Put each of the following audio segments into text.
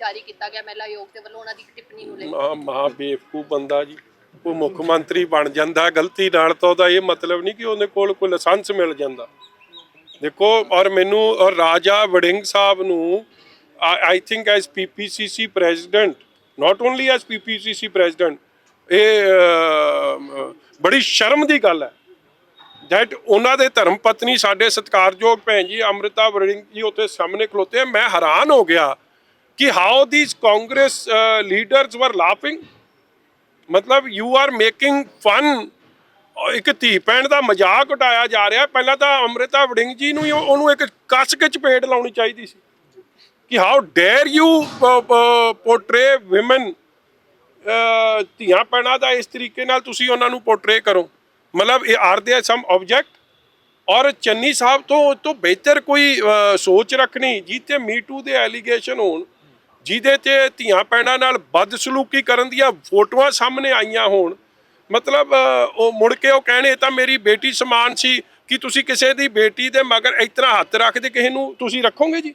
ਜਾਰੀ ਕੀਤਾ ਗਿਆ ਮਹਿਲਾ ਆਯੋਗ ਦੇ ਵੱਲੋਂ ਉਹਨਾਂ ਦੀ ਟਿੱਪਣੀ ਨੂੰ ਲੈ ਕੇ। ਮਾ ਮਾ ਬੇਵਕੂਫ ਬੰਦਾ ਜੀ, ਉਹ ਮੁੱਖ ਮੰਤਰੀ ਬਣ ਜਾਂਦਾ, ਗਲਤੀ ਨਾਲ ਤਾਂ ਉਹਦਾ ਇਹ ਮਤਲਬ ਨਹੀਂ ਕਿ ਉਹਦੇ ਕੋਲ ਕੋਈ ਲਾਇਸੈਂਸ ਮਿਲ ਜਾਂਦਾ। ਦੇਖੋ, ਔਰ ਮੈਨੂੰ, ਔਰ ਰਾਜਾ ਵੜਿੰਗ ਸਾਹਿਬ ਨੂੰ I think as PPCC president not only as PPCC president ਇਹ ਬੜੀ ਸ਼ਰਮ ਦੀ ਗੱਲ ਹੈ। ਦੈਟ ਉਹਨਾਂ ਦੇ ਧਰਮ ਪਤਨੀ ਸਾਡੇ ਸਤਿਕਾਰਯੋਗ ਭੈਣ ਜੀ, ਅੰਮ੍ਰਿਤਾ ਵੜਿੰਗ ਜੀ ਉੱਥੇ ਸਾਹਮਣੇ ਖਲੋਤੇ ਆ। ਮੈਂ ਹੈਰਾਨ ਹੋ ਗਿਆ। ਕਿ how these Congress leaders were laughing ਮਤਲਬ ਯੂ ਆਰ ਮੇਕਿੰਗ ਫਨ ਇੱਕ ਧੀ ਭੈਣ ਦਾ ਮਜ਼ਾਕ ਉਡਾਇਆ ਜਾ ਰਿਹਾ। ਪਹਿਲਾਂ ਤਾਂ ਅੰਮ੍ਰਿਤਾ ਵੜਿੰਗ ਜੀ ਨੂੰ ਹੀ ਉਹਨੂੰ ਇੱਕ ਕੱਸ ਕੇ ਚਪੇੜ ਲਾਉਣੀ ਚਾਹੀਦੀ ਸੀ। ਕਿ how dare you portray women ਧੀਆਂ ਭੈਣਾਂ ਦਾ ਇਸ ਤਰੀਕੇ ਨਾਲ ਤੁਸੀਂ ਉਹਨਾਂ ਨੂੰ ਪੋਰਟਰੇ ਕਰੋ। ਮਤਲਬ ਇਹ ਆਰ ਦੇ ਸਮ ਆਬਜੈਕਟ ਔਰ ਚੰਨੀ ਸਾਹਿਬ ਤੋਂ ਉਹ ਤੋਂ ਬਿਹਤਰ ਕੋਈ ਸੋਚ ਰੱਖਣੀ ਜਿੱਤੇ ਮੀਟੂ ਦੇ ਐਲੀਗੇਸ਼ਨ ਹੋਣ ਜਿਹਦੇ ਤੇ ਧੀਆਂ ਭੈਣਾਂ ਨਾਲ ਬਦਸਲੂਕੀ ਕਰਨ ਦੀਆਂ ਫੋਟੋਆਂ ਸਾਹਮਣੇ ਆਈਆਂ ਹੋਣ। ਮਤਲਬ ਉਹ ਮੁੜ ਕੇ ਉਹ ਕਹਿਣੇ ਤਾਂ ਮੇਰੀ ਬੇਟੀ ਸਮਾਨ ਸੀ, ਕਿ ਤੁਸੀਂ ਕਿਸੇ ਦੀ ਬੇਟੀ ਦੇ ਮਗਰ ਇਸ ਤਰ੍ਹਾਂ ਹੱਥ ਰੱਖਦੇ ਕਿਸੇ ਨੂੰ ਤੁਸੀਂ ਰੱਖੋਗੇ ਜੀ?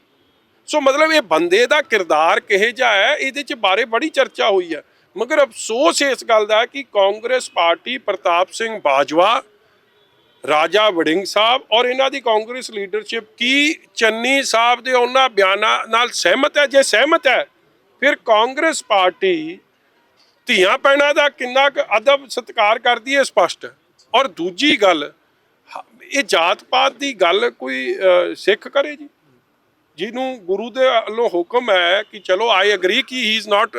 ਸੋ ਮਤਲਬ ਇਹ ਬੰਦੇ ਦਾ ਕਿਰਦਾਰ ਕਿਹੇ ਜਿਹਾ ਹੈ, ਇਹਦੇ ਚ ਬਾਰੇ ਬੜੀ ਚਰਚਾ ਹੋਈ ਹੈ। ਮਗਰ ਅਫਸੋਸ ਇਸ ਗੱਲ ਦਾ ਕਿ ਕਾਂਗਰਸ ਪਾਰਟੀ ਪ੍ਰਤਾਪ ਸਿੰਘ ਬਾਜਵਾ, ਰਾਜਾ ਵੜਿੰਗ ਸਾਹਿਬ ਔਰ ਇਹਨਾਂ ਦੀ ਕਾਂਗਰਸ ਲੀਡਰਸ਼ਿਪ ਕੀ ਚੰਨੀ ਸਾਹਿਬ ਦੇ ਉਹਨਾਂ ਬਿਆਨਾਂ ਨਾਲ ਸਹਿਮਤ ਹੈ? ਜੇ ਸਹਿਮਤ ਹੈ ਫਿਰ ਕਾਂਗਰਸ ਪਾਰਟੀ ਧੀਆਂ ਪੈਣਾ ਦਾ ਕਿੰਨਾ ਕੁ ਅਦਬ ਸਤਿਕਾਰ ਕਰਦੀ ਹੈ ਸਪਸ਼ਟ ਔਰ ਦੂਜੀ ਗੱਲ ਇਹ ਜਾਤ ਪਾਤ ਦੀ ਗੱਲ ਕੋਈ ਸਿੱਖ ਕਰੇ ਜੀ? ਜਿਹਨੂੰ ਗੁਰੂ ਦੇ ਵੱਲੋਂ ਹੁਕਮ ਹੈ ਕਿ ਚਲੋ ਆਈ ਅਗਰੀ ਕਿ ਹੀ ਇਜ਼ ਨਾਟ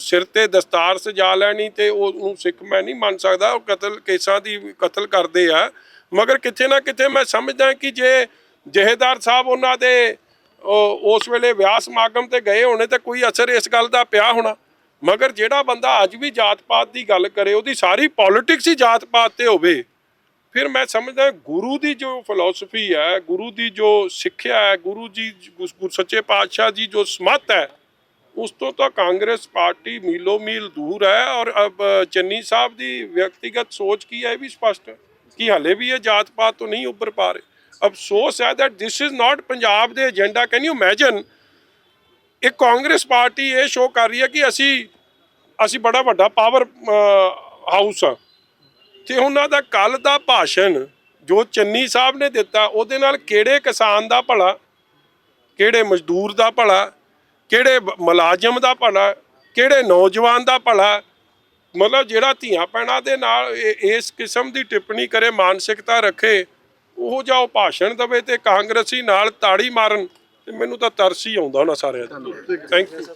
ਸਿਰ ਤੇ ਦਸਤਾਰ ਸਜਾ ਲੈਣੀ ਤੇ ਉਹ, ਉਹਨੂੰ ਸਿੱਖ ਮੈਂ ਨਹੀਂ ਮੰਨ ਸਕਦਾ। ਉਹ ਕਤਲ, ਕੇਸਾਂ ਦੀ ਕਤਲ ਕਰਦੇ ਆ। ਮਗਰ ਕਿਤੇ ਨਾ ਕਿਤੇ ਮੈਂ ਸਮਝਦਾ ਕਿ ਜੇ ਜਹੇਦਾਰ ਸਾਹਿਬ ਉਹਨਾਂ ਦੇ ਉਸ ਵੇਲੇ ਵਿਆਹ ਸਮਾਗਮ ਤੇ ਗਏ ਹੋਣੇ ਤੇ ਕੋਈ ਅਸਰ ਇਸ ਗੱਲ ਦਾ ਪਿਆ ਹੋਣਾ। ਮਗਰ ਜਿਹੜਾ ਬੰਦਾ ਅੱਜ ਵੀ ਜਾਤ ਪਾਤ ਦੀ ਗੱਲ ਕਰੇ, ਉਹਦੀ ਸਾਰੀ ਪੋਲਿਟਿਕਸ ਹੀ ਜਾਤ ਪਾਤ ਤੇ ਹੋਵੇ। ਫਿਰ ਮੈਂ ਸਮਝਦਾ ਗੁਰੂ ਦੀ ਜੋ ਫਿਲਾਸਫੀ ਹੈ, ਗੁਰੂ ਦੀ ਜੋ ਸਿੱਖਿਆ ਹੈ, ਗੁਰੂ ਜੀ, ਗੁਰੂ ਸੱਚੇ ਪਾਤਸ਼ਾਹ ਜੀ ਜੋ ਸਮਤ ਹੈ, ਉਸ ਤੋਂ ਤਾਂ ਕਾਂਗਰਸ ਪਾਰਟੀ ਮੀਲੋ ਮੀਲ ਦੂਰ ਹੈ ਔਰ ਚੰਨੀ ਸਾਹਿਬ ਦੀ ਵਿਅਕਤੀਗਤ ਸੋਚ ਕੀ ਹੈ ਇਹ ਵੀ ਸਪਸ਼ਟ ਹੈ ਕਿ ਹਲੇ ਵੀ ਇਹ ਜਾਤ ਪਾਤ ਤੋਂ ਨਹੀਂ ਉੱਪਰ ਪਾ ਰਹੇ। ਅਫਸੋਸ ਹੈ that this is not Punjab ਦੇ ਏਜੰਡਾ ਕੈਨ ਯੂ ਇਮੇਜਿਨ ਇਹ ਕਾਂਗਰਸ ਪਾਰਟੀ ਇਹ ਸ਼ੋਅ ਕਰ ਰਹੀ ਹੈ ਕਿ ਅਸੀਂ ਅਸੀਂ ਬੜਾ ਵੱਡਾ ਪਾਵਰ ਹਾਊਸ ਆ ਤੇ ਉਹਨਾਂ ਦਾ ਕੱਲ ਦਾ ਭਾਸ਼ਣ ਜੋ ਚੰਨੀ ਸਾਹਿਬ ਨੇ ਦਿੱਤਾ, ਉਹਦੇ ਨਾਲ ਕਿਹੜੇ ਕਿਸਾਨ ਦਾ ਭਲਾ, ਕਿਹੜੇ ਮਜ਼ਦੂਰ ਦਾ ਭਲਾ, ਕਿਹੜੇ ਮੁਲਾਜ਼ਮ ਦਾ ਭਲਾ, ਕਿਹੜੇ ਨੌਜਵਾਨ ਦਾ ਭਲਾ, ਮਤਲਬ ਜਿਹੜਾ ਧੀਆਂ ਪੈਣਾ ਦੇ ਨਾਲ ਇਸ ਕਿਸਮ ਦੀ ਟਿੱਪਣੀ ਕਰੇ, ਮਾਨਸਿਕਤਾ ਰੱਖੇ ਉਹ ਜਾ ਉਹ ਭਾਸ਼ਣ ਦਵੇ ਤੇ ਕਾਂਗਰਸੀ ਨਾਲ ਤਾੜੀ ਮਾਰਨ। ਤੇ ਮੈਨੂੰ ਤਾਂ ਤਰਸ ਹੀ ਆਉਂਦਾ ਉਹਨਾਂ ਸਾਰਿਆਂ ਦਾ ਥੈਂਕ ਯੂ